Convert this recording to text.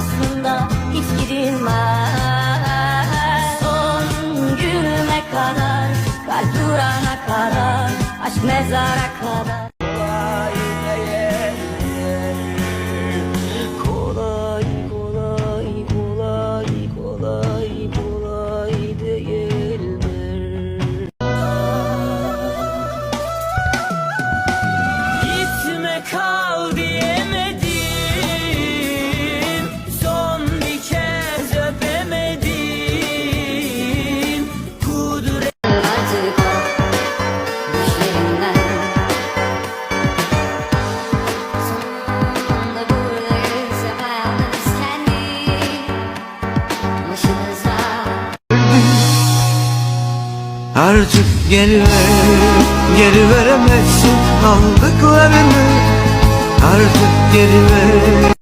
yoluna hiç gidilmez Son günüme kadar kalp durana kadar aşk mezara kadar Artık geri ver, geri veremezsin aldıklarını. Artık geri ver